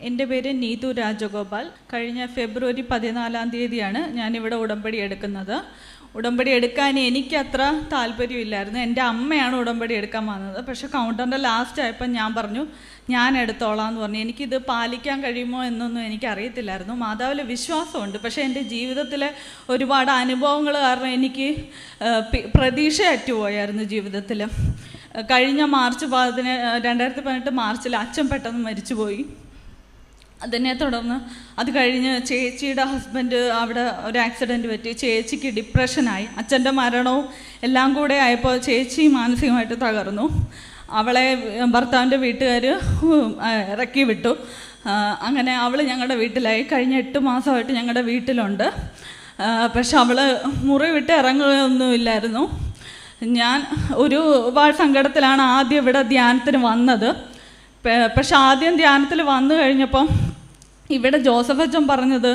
എന്റെ പേര് നീതു രാജഗോപാൽ. കഴിഞ്ഞ ഫെബ്രുവരി പതിനാലാം തീയതിയാണ് ഞാനിവിടെ ഉടമ്പടി എടുക്കുന്നത്. ഉടമ്പടി എടുക്കാൻ എനിക്ക് അത്ര താല്പര്യമില്ലായിരുന്നു. എന്റെ അമ്മയാണ് ഉടമ്പടി എടുക്കാൻ വന്നത്. പക്ഷേ കൗണ്ടറിന്റെ ലാസ്റ്റ് ആയപ്പോൾ ഞാൻ പറഞ്ഞു ഞാൻ എടുത്തോളാം എന്ന് പറഞ്ഞു. എനിക്കിത് പാലിക്കാൻ കഴിയുമോ എന്നൊന്നും എനിക്കറിയത്തില്ലായിരുന്നു. മാതാവിൽ വിശ്വാസമുണ്ട്. പക്ഷേ എന്റെ ജീവിതത്തിലെ ഒരുപാട് അനുഭവങ്ങൾ കാരണം എനിക്ക് പ്രതീക്ഷ അറ്റുപോയായിരുന്നു ജീവിതത്തിൽ. കഴിഞ്ഞ മാർച്ച് പതിന രണ്ടായിരത്തി പതിനെട്ട് മാർച്ചിൽ അച്ഛൻ പെട്ടെന്ന് മരിച്ചുപോയി. അതിനെ തുടർന്ന് അത് കഴിഞ്ഞ് ചേച്ചിയുടെ ഹസ്ബൻഡ് അവിടെ ഒരു ആക്സിഡന്റ് പറ്റി. ചേച്ചിക്ക് ഡിപ്രഷനായി അച്ഛന്റെ മരണവും എല്ലാം കൂടെ ആയപ്പോൾ ചേച്ചി മാനസികമായിട്ട് തകർന്നു. അവളെ ഭർത്താവിന്റെ വീട്ടുകാർ ഇറക്കി വിട്ടു. അങ്ങനെ അവൾ ഞങ്ങളുടെ വീട്ടിലായി. കഴിഞ്ഞ എട്ട് മാസമായിട്ട് ഞങ്ങളുടെ വീട്ടിലുണ്ട്. പക്ഷെ അവൾ മുറി വിട്ട് ഇറങ്ങുകയൊന്നുമില്ലായിരുന്നു. ഞാൻ ഒരു ഒരുപാട് സങ്കടത്തിലാണ് ആദ്യം ഇവിടെ ധ്യാനത്തിന് വന്നത്. പക്ഷെ ആദ്യം ധ്യാനത്തിൽ വന്നു കഴിഞ്ഞപ്പം ഇവിടെ ജോസഫ് അച്ഛൻ പറഞ്ഞത്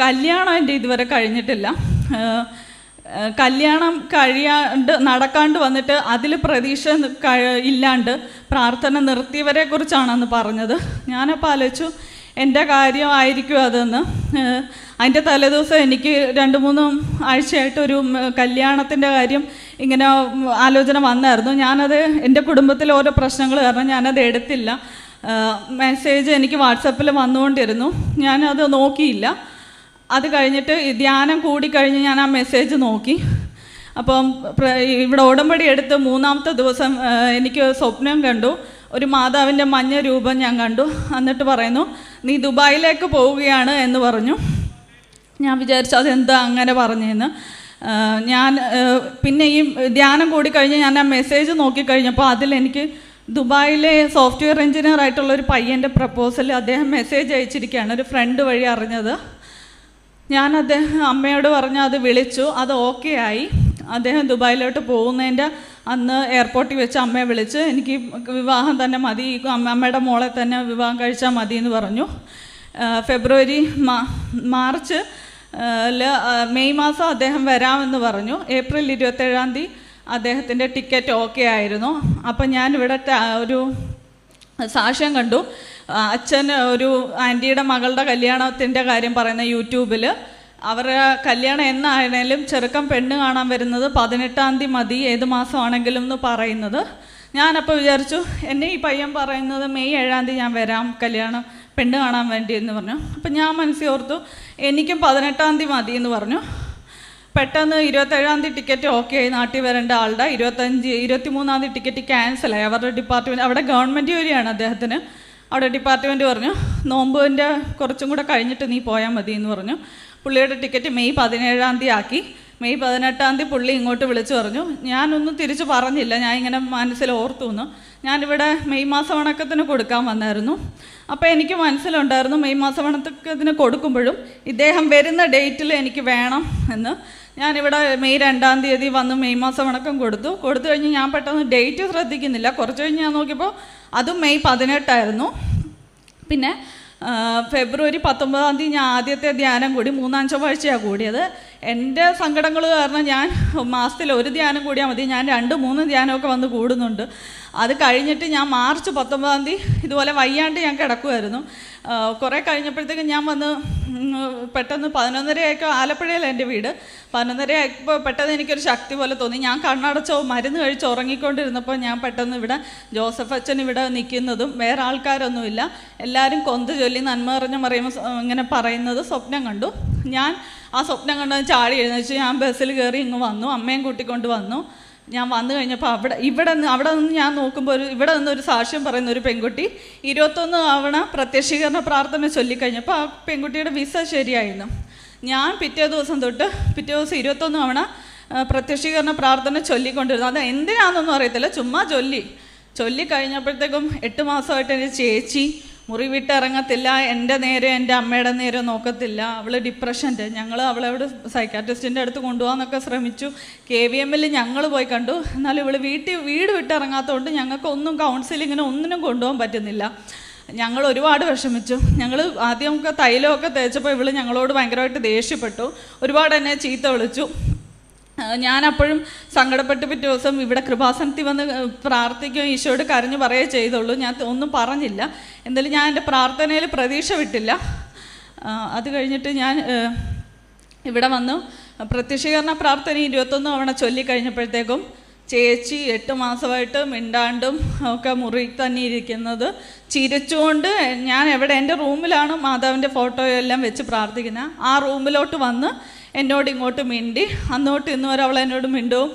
കല്യാണം എന്റെ ഇതുവരെ കഴിഞ്ഞിട്ടില്ല. കല്യാണം കഴിയാണ്ട് നടക്കാണ്ട് വന്നിട്ട് അതിൽ പ്രതീക്ഷ ഇല്ലാണ്ട് പ്രാർത്ഥന നിർത്തിയവരെ കുറിച്ചാണെന്ന് പറഞ്ഞത്. ഞാനപ്പോൾ ആലോചിച്ചു എന്റെ കാര്യമായിരിക്കും അതെന്ന്. അതിന്റെ തലേദിവസം എനിക്ക് രണ്ട് മൂന്ന് ആഴ്ചയായിട്ട് ഒരു കല്യാണത്തിന്റെ കാര്യം ഇങ്ങനെ ആലോചന വന്നായിരുന്നു. ഞാനത് എന്റെ കുടുംബത്തിലെ ഓരോ പ്രശ്നങ്ങൾ കാരണം ഞാനത് എടുത്തില്ല. മെസ്സേജ് എനിക്ക് വാട്സപ്പിൽ വന്നുകൊണ്ടിരുന്നു. ഞാനത് നോക്കിയില്ല. അത് കഴിഞ്ഞിട്ട് ധ്യാനം കൂടിക്കഴിഞ്ഞ് ഞാൻ ആ മെസ്സേജ് നോക്കി. അപ്പം ഇവിടെ ഉടമ്പടി എടുത്ത് മൂന്നാമത്തെ ദിവസം എനിക്ക് സ്വപ്നം കണ്ടു. ഒരു മാതാവിന്റെ മഞ്ഞ രൂപം ഞാൻ കണ്ടു. എന്നിട്ട് പറയുന്നു നീ ദുബായിലേക്ക് പോവുകയാണ് എന്ന് പറഞ്ഞു. ഞാൻ വിചാരിച്ചു അതെന്താ അങ്ങനെ പറഞ്ഞതെന്ന് ആ, ഞാൻ പിന്നെ ഈ ധ്യാനം കൂടി കഴിഞ്ഞ് ഞാൻ ആ മെസ്സേജ് നോക്കിക്കഴിഞ്ഞപ്പോൾ അതിലെനിക്ക് ദുബായിലെ സോഫ്റ്റ്വെയർ എഞ്ചിനീയർ ആയിട്ടുള്ള ഒരു പയ്യന്റെ പ്രപ്പോസൽ അദ്ദേഹം മെസ്സേജ് അയച്ചിരിക്കുകയാണ്. ഒരു ഫ്രണ്ട് വഴി അറിഞ്ഞത്. ഞാൻ അദ്ദേഹം അമ്മയോട് പറഞ്ഞ് അത് വിളിച്ചു. അത് ഓക്കെ ആയി. അദ്ദേഹം ദുബായിലോട്ട് പോകുന്നതിന്റെ അന്ന് എയർപോർട്ടിൽ വെച്ച് അമ്മയെ വിളിച്ച് എനിക്ക് വിവാഹം തന്നെ മതി. അമ്മയുടെ മോളെ തന്നെ വിവാഹം കഴിച്ചാൽ മതി എന്ന് പറഞ്ഞു. ഫെബ്രുവരി മാർച്ച് മെയ് മാസം അദ്ദേഹം വരാമെന്ന് പറഞ്ഞു. ഏപ്രിൽ ഇരുപത്തേഴാം തീയതി അദ്ദേഹത്തിന്റെ ടിക്കറ്റ് ഓക്കെ ആയിരുന്നു. അപ്പം ഞാൻ ട- ഒരു സാക്ഷ്യം കണ്ടു. അച്ഛൻ ഒരു ആന്റിയുടെ മകളുടെ കല്യാണത്തിന്റെ കാര്യം പറയുന്ന യൂട്യൂബിൽ അവരുടെ കല്യാണം എന്നായാലും ചെറുക്കം പെണ്ണ് കാണാൻ വരുന്നത് പതിനെട്ടാം തീയതി മതി ഏത് മാസമാണെങ്കിലും എന്ന് പറയുന്നത്. ഞാനപ്പോൾ വിചാരിച്ചു എന്നെ ഈ പയ്യൻ പറയുന്നത് മെയ് ഏഴാം തീയതി ഞാൻ വരാം കല്യാണം പെണ്ണ് കാണാൻ വേണ്ടി എന്ന് പറഞ്ഞു. അപ്പം ഞാൻ മനസ്സിൽ ഓർത്തു എനിക്കും പതിനെട്ടാം തീയതി മതി എന്ന് പറഞ്ഞു. പെട്ടെന്ന് ഇരുപത്തേഴാം തീയതി ടിക്കറ്റ് ഓക്കെ ആയി നാട്ടിൽ വരേണ്ട ആളുടെ ഇരുപത്തഞ്ച് ഇരുപത്തി മൂന്നാം തീയതി ടിക്കറ്റ് ക്യാൻസലായി അവരുടെ ഡിപ്പാർട്ട്മെന്റ് അവിടെ ഗവൺമെന്റ് ജോലിയാണ് അദ്ദേഹത്തിന്. അവിടെ ഡിപ്പാർട്ട്മെന്റ് പറഞ്ഞു നോമ്പിന്റെ കുറച്ചും കൂടെ കഴിഞ്ഞിട്ട് നീ പോയാൽ മതി എന്ന് പറഞ്ഞു. പുള്ളിയുടെ ടിക്കറ്റ് മെയ് പതിനേഴാം തീയതി ആക്കി. മെയ് പതിനെട്ടാം തീയതി പുള്ളി ഇങ്ങോട്ട് വിളിച്ചു പറഞ്ഞു. ഞാനൊന്നും തിരിച്ചു പറഞ്ഞില്ല. ഞാൻ ഇങ്ങനെ മനസ്സിൽ ഓർത്തു നിന്നു ഞാനിവിടെ മെയ് മാസവണക്കത്തിന് കൊടുക്കാൻ വന്നായിരുന്നു. അപ്പോൾ എനിക്ക് മനസ്സിലുണ്ടായിരുന്നു മെയ് മാസവണക്കത്തിന് കൊടുക്കുമ്പോഴും ഇദ്ദേഹം വരുന്ന ഡേറ്റിൽ എനിക്ക് വേണം എന്ന്. ഞാനിവിടെ മെയ് രണ്ടാം തീയതി വന്ന് മെയ് മാസം വണക്കം കൊടുത്തു. കൊടുത്തു കഴിഞ്ഞ് ഞാൻ പെട്ടെന്ന് ഡേറ്റ് ശ്രദ്ധിക്കുന്നില്ല. കുറച്ച് കഴിഞ്ഞ് ഞാൻ നോക്കിയപ്പോൾ അതും മെയ് പതിനെട്ടായിരുന്നു. പിന്നെ ഫെബ്രുവരി പത്തൊമ്പതാം തീയതി ഞാൻ ആദ്യത്തെ ധ്യാനം കൂടി മൂന്നാം ചൊവ്വാഴ്ചയാണ് കൂടിയത്. എന്റെ സങ്കടങ്ങൾ കാരണം ഞാൻ മാസത്തിൽ ഒരു ധ്യാനം കൂടിയാൽ മതി. ഞാൻ രണ്ട് മൂന്ന് ധ്യാനമൊക്കെ വന്ന് കൂടുന്നുണ്ട്. അത് കഴിഞ്ഞിട്ട് ഞാൻ മാർച്ച് പത്തൊമ്പതാം തീയതി ഇതുപോലെ വയ്യാണ്ട് ഞാൻ കിടക്കുമായിരുന്നു കുറേ കഴിഞ്ഞപ്പോഴത്തേക്കും ഞാൻ വന്ന് പെട്ടെന്ന് പതിനൊന്നരയൊക്കെ ആലപ്പുഴയിലാണ് എന്റെ വീട്. പതിനൊന്നര ആയപ്പോൾ പെട്ടെന്ന് എനിക്കൊരു ശക്തി പോലെ തോന്നി. ഞാൻ കണ്ണടച്ചോ മരുന്ന് കഴിച്ച് ഉറങ്ങിക്കൊണ്ടിരുന്നപ്പോൾ ഞാൻ പെട്ടെന്ന് ഇവിടെ ജോസഫ് അച്ഛൻ ഇവിടെ നിൽക്കുന്നതും വേറെ ആൾക്കാരൊന്നുമില്ല. എല്ലാവരും കൊന്ത് ചൊല്ലി നന്മ നിറഞ്ഞ മറിയുമ്പോൾ ഇങ്ങനെ പറയുന്നത് സ്വപ്നം കണ്ടു. ഞാൻ ആ സ്വപ്നം കണ്ടത് ചാടി എഴുന്നേച്ച്. ഞാൻ ബസ്സിൽ കയറി ഇങ്ങ് വന്നു. അമ്മയും കൂട്ടിക്കൊണ്ട് വന്നു. ഞാൻ വന്നു കഴിഞ്ഞപ്പോൾ അവിടെ ഇവിടെ നിന്ന് അവിടെ നിന്ന് ഞാൻ നോക്കുമ്പോൾ ഒരു ഇവിടെ നിന്ന് ഒരു സാക്ഷ്യം പറയുന്ന ഒരു പെൺകുട്ടി ഇരുപത്തൊന്ന് തവണ പ്രത്യക്ഷീകരണ പ്രാർത്ഥന ചൊല്ലിക്കഴിഞ്ഞപ്പോൾ ആ പെൺകുട്ടിയുടെ വിസ ശരിയായിരുന്നു. ഞാൻ പിറ്റേ ദിവസം തൊട്ട് പിറ്റേ ദിവസം ഇരുപത്തൊന്ന് തവണ പ്രത്യക്ഷീകരണ പ്രാർത്ഥന ചൊല്ലിക്കൊണ്ടിരുന്നു. അത് എന്തിനാണെന്നൊന്നും അറിയത്തില്ല. ചുമ്മാ ചൊല്ലി. ചൊല്ലി കഴിഞ്ഞപ്പോഴത്തേക്കും എട്ട് മാസമായിട്ട് എന്റെ ചേച്ചി മുറി വിട്ട് ഇറങ്ങത്തില്ല എന്റെ നേരെ എന്റെ അമ്മയുടെ നേരെ നോക്കത്തില്ല. അവൾ ഡിപ്രഷന്റെ ഞങ്ങൾ അവളെ അവിടെ സൈക്കാട്രിസ്റ്റിന്റെ അടുത്ത് കൊണ്ടുപോകാമെന്നൊക്കെ ശ്രമിച്ചു. കെ വി എമ്മിൽ ഞങ്ങൾ പോയി കണ്ടു. എന്നാലും ഇവൾ വീട്ടിൽ വീട് വിട്ടിറങ്ങാത്തതുകൊണ്ട് ഞങ്ങൾക്ക് ഒന്നും കൗൺസിലിങ്ങിനെ ഒന്നിനും കൊണ്ടുപോകാൻ പറ്റുന്നില്ല. ഞങ്ങൾ ഒരുപാട് വിഷമിച്ചു. ഞങ്ങൾ ആദ്യമൊക്കെ തൈലമൊക്കെ തേച്ചപ്പോൾ ഇവൾ ഞങ്ങളോട് ഭയങ്കരമായിട്ട് ദേഷ്യപ്പെട്ടു. ഒരുപാട് എന്നെ ചീത്ത വിളിച്ചു. ഞാൻ അപ്പോഴും സങ്കടപ്പെട്ട് പിറ്റേ ദിവസം ഇവിടെ കൃപാസനത്തിൽ വന്ന് പ്രാർത്ഥിക്കുകയും ഈശോയോട് കരഞ്ഞു പറയുകയേ ചെയ്തുള്ളൂ. ഞാൻ ഒന്നും പറഞ്ഞില്ല. എന്തായാലും ഞാൻ എന്റെ പ്രാർത്ഥനയിൽ പ്രതീക്ഷ വിട്ടില്ല. അത് കഴിഞ്ഞിട്ട് ഞാൻ ഇവിടെ വന്നു. പ്രത്യക്ഷീകരണ പ്രാർത്ഥന ഇരുപത്തൊന്ന് തവണ ചൊല്ലിക്കഴിഞ്ഞപ്പോഴത്തേക്കും ചേച്ചി എട്ട് മാസമായിട്ട് മിണ്ടാണ്ടും ഒക്കെ മുറി തന്നെ ഇരിക്കുന്നത് ചിരിച്ചുകൊണ്ട് ഞാൻ എവിടെ എന്റെ റൂമിലാണ് മാതാവിന്റെ ഫോട്ടോയെല്ലാം വെച്ച് പ്രാർത്ഥിക്കുന്നത്. ആ റൂമിലോട്ട് വന്ന് എന്നോട് ഇങ്ങോട്ട് മിണ്ടി. അന്നോട്ട് ഇന്ന് വരെ അവൾ എന്നോട് മിണ്ടും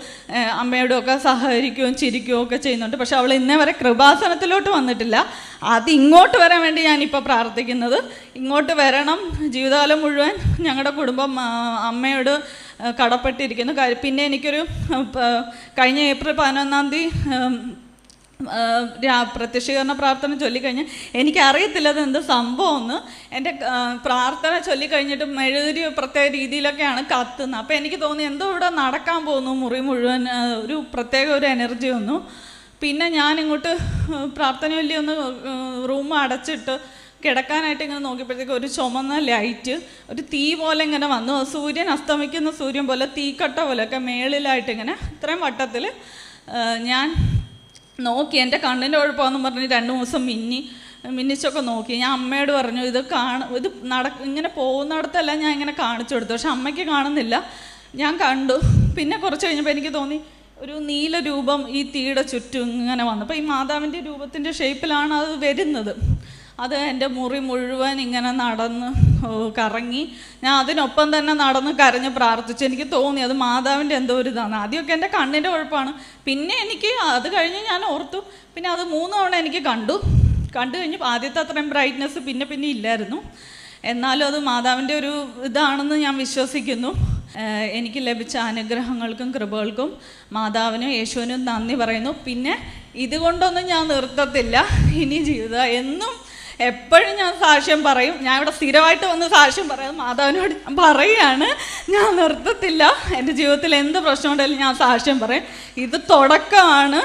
അമ്മയോടും ഒക്കെ സഹകരിക്കുകയും ചിരിക്കുകയും ഒക്കെ ചെയ്യുന്നുണ്ട്. പക്ഷെ അവൾ ഇന്നേ വരെ കൃപാസനത്തിലോട്ട് വന്നിട്ടില്ല. അത് ഇങ്ങോട്ട് വരാൻ വേണ്ടി ഞാനിപ്പോൾ പ്രാർത്ഥിക്കുന്നത്. ഇങ്ങോട്ട് വരണം. ജീവിതകാലം മുഴുവൻ ഞങ്ങളുടെ കുടുംബം അമ്മയോട് കടപ്പെട്ടിരിക്കുന്നു. പിന്നെ എനിക്കൊരു കഴിഞ്ഞ ഏപ്രിൽ പതിനൊന്നാം തീയതി പ്രത്യക്ഷീകരണ പ്രാർത്ഥന ചൊല്ലിക്കഴിഞ്ഞ് എനിക്കറിയത്തില്ല അത് എന്ത് സംഭവമെന്ന്. എന്റെ പ്രാർത്ഥന ചൊല്ലിക്കഴിഞ്ഞിട്ട് മെഴുകുതിരി പ്രത്യേക രീതിയിലൊക്കെയാണ് കത്തുന്നത്. അപ്പോൾ എനിക്ക് തോന്നി എന്തോ ഇവിടെ നടക്കാൻ പോകുന്നു. മുറി മുഴുവൻ ഒരു പ്രത്യേക ഒരു എനർജി വന്നു. പിന്നെ ഞാൻ ഇങ്ങോട്ട് പ്രാർത്ഥന ചൊല്ലി ഒന്ന് റൂം അടച്ചിട്ട് കിടക്കാനായിട്ട് ഇങ്ങനെ നോക്കിയപ്പോഴത്തേക്ക് ഒരു ചുമന്ന ലൈറ്റ് ഒരു തീ പോലെ ഇങ്ങനെ വന്നു. സൂര്യൻ അസ്തമിക്കുന്ന സൂര്യൻ പോലെ തീക്കട്ട പോലെയൊക്കെ മേളിലായിട്ട് ഇങ്ങനെ ഇത്രയും വട്ടത്തിൽ ഞാൻ നോക്കി എന്റെ കണ്ണിന്റെ കുഴപ്പമെന്ന് പറഞ്ഞ് രണ്ട് ദിവസം മിന്നി മിന്നിച്ചൊക്കെ നോക്കി. ഞാൻ അമ്മയോട് പറഞ്ഞു ഇത് കാണ ഇത് നട ഇങ്ങനെ പോകുന്നിടത്തല്ല ഞാൻ ഇങ്ങനെ കാണിച്ചു കൊടുത്തു പക്ഷെ അമ്മയ്ക്ക് കാണുന്നില്ല. ഞാൻ കണ്ടു. പിന്നെ കുറച്ച് കഴിഞ്ഞപ്പോൾ എനിക്ക് തോന്നി ഒരു നീല രൂപം ഈ തീയുടെ ചുറ്റും ഇങ്ങനെ വന്നു. അപ്പോൾ ഈ മാതാവിന്റെ രൂപത്തിന്റെ ഷേപ്പിലാണ് അത് വരുന്നത്. അത് എന്റെ മുറി മുഴുവൻ ഇങ്ങനെ നടന്ന് കറങ്ങി. ഞാൻ അതിനൊപ്പം തന്നെ നടന്ന് കരഞ്ഞ് പ്രാർത്ഥിച്ചു. എനിക്ക് തോന്നി അത് മാതാവിന്റെ എന്തോ ഒരു ഇതാണ്. ആദ്യമൊക്കെ എന്റെ കണ്ണിന്റെ കുഴപ്പമാണ് പിന്നെ എനിക്ക് അത് കഴിഞ്ഞ് ഞാൻ ഓർത്തു. പിന്നെ അത് മൂന്ന് തവണ എനിക്ക് കണ്ടു. കണ്ടു കഴിഞ്ഞ് ആദ്യത്തെ അത്രയും ബ്രൈറ്റ്നെസ് പിന്നെ പിന്നെ ഇല്ലായിരുന്നു. എന്നാലും അത് മാതാവിന്റെ ഒരു ഇതാണെന്ന് ഞാൻ വിശ്വസിക്കുന്നു. എനിക്ക് ലഭിച്ച അനുഗ്രഹങ്ങൾക്കും കൃപകൾക്കും മാതാവിനും യേശുവിനും നന്ദി പറയുന്നു. പിന്നെ ഇതുകൊണ്ടൊന്നും ഞാൻ നിർത്തത്തില്ല. ഇനി ജീവിതം എന്നും എപ്പോഴും ഞാൻ സാക്ഷ്യം പറയും. ഞാൻ ഇവിടെ സ്ഥിരമായിട്ട് വന്ന് സാക്ഷ്യം പറയാം. മാതാവിനോട് ഞാൻ പറയുകയാണ് ഞാൻ നിർത്തത്തില്ല. എന്റെ ജീവിതത്തിൽ എന്ത് പ്രശ്നമുണ്ടെങ്കിലും ഞാൻ സാക്ഷ്യം പറയും. ഇത് തുടക്കമാണ്.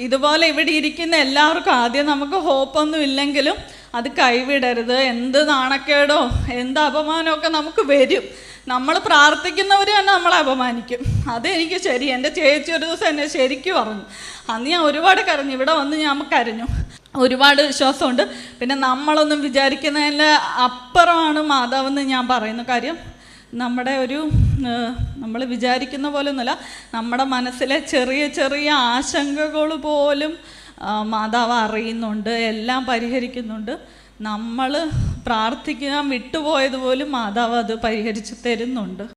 ഇതുപോലെ ഇവിടെ ഇരിക്കുന്ന എല്ലാവർക്കും ആദ്യം നമുക്ക് ഹോപ്പൊന്നും ഇല്ലെങ്കിലും അത് കൈവിടരുത്. എന്ത് നാണക്കേടോ എന്ത് അപമാനമൊക്കെ നമുക്ക് വരും. നമ്മൾ പ്രാർത്ഥിക്കുന്നവർ തന്നെ നമ്മളെ അപമാനിക്കും. അതെനിക്ക് ശരി. എന്റെ ചേച്ചി ഒരു ദിവസം എന്നെ ശരിക്കും പറഞ്ഞു. അന്ന് ഞാൻ ഒരുപാട് കരഞ്ഞു. ഇവിടെ വന്ന് ഞാൻ കരഞ്ഞു. ഒരുപാട് വിശ്വാസമുണ്ട്. പിന്നെ നമ്മളൊന്നും വിചാരിക്കുന്നതിന് അപ്പുറമാണ് മാതാവെന്ന് ഞാൻ പറയുന്ന കാര്യം. നമ്മുടെ ഒരു നമ്മൾ വിചാരിക്കുന്ന പോലെ ഒന്നുമല്ല നമ്മുടെ മനസ്സിലെ ചെറിയ ചെറിയ ആശങ്കകൾ പോലും മാതാവ് അറിയുന്നുണ്ട് എല്ലാം പരിഹരിക്കുന്നുണ്ട്. നമ്മൾ പ്രാർത്ഥിക്കാൻ വിട്ടുപോയത് പോലും മാതാവ് അത് പരിഹരിച്ച് തരുന്നുണ്ട്.